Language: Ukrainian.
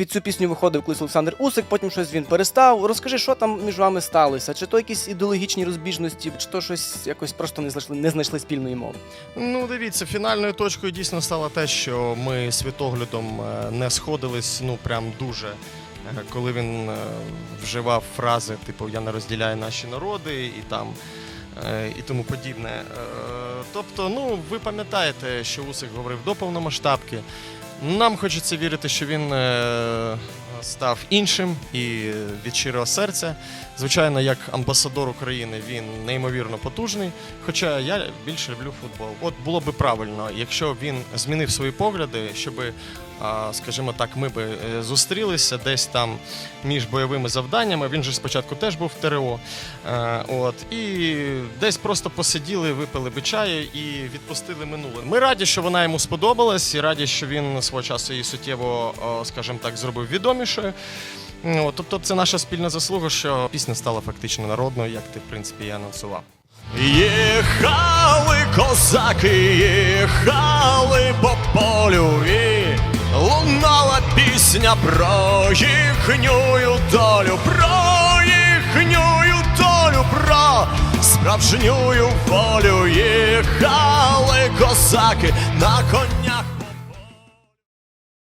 Під цю пісню виходив колись Олександр Усик, потім щось він перестав. Розкажи, що там між вами сталося? Чи то якісь ідеологічні розбіжності, чи то щось якось просто не знайшли, не знайшли спільної мови? Ну, дивіться, фінальною точкою дійсно стало те, що ми світоглядом е, не сходились, ну прям дуже. Е, Коли він е, вживав фрази, типу Я не розділяю наші народи і там і тому подібне. Тобто, ну ви пам'ятаєте, що Усик говорив до повномасштабки. Нам хочеться вірити, що він е, став іншим і від щирого серця. Звичайно, як амбасадор України він неймовірно потужний. Хоча я більше люблю футбол. От було би правильно, якщо він змінив свої погляди, щоб, скажімо так, ми би е, зустрілися десь там між бойовими завданнями. Він же спочатку теж був в ТРО. Е, От і десь просто посиділи, випили би чаю і відпустили минуле. Ми раді, що вона йому сподобалась, і раді, що він свого часу її суттєво, скажімо так, зробив відомішою. Ну, тобто, це наша спільна заслуга, що пісня стала фактично народною, як ти, в принципі, і анонсував. Їхали козаки, їхали по полю лунала пісня про їхню долю, про їхню долю, про справжню волю. Їхали козаки на коні.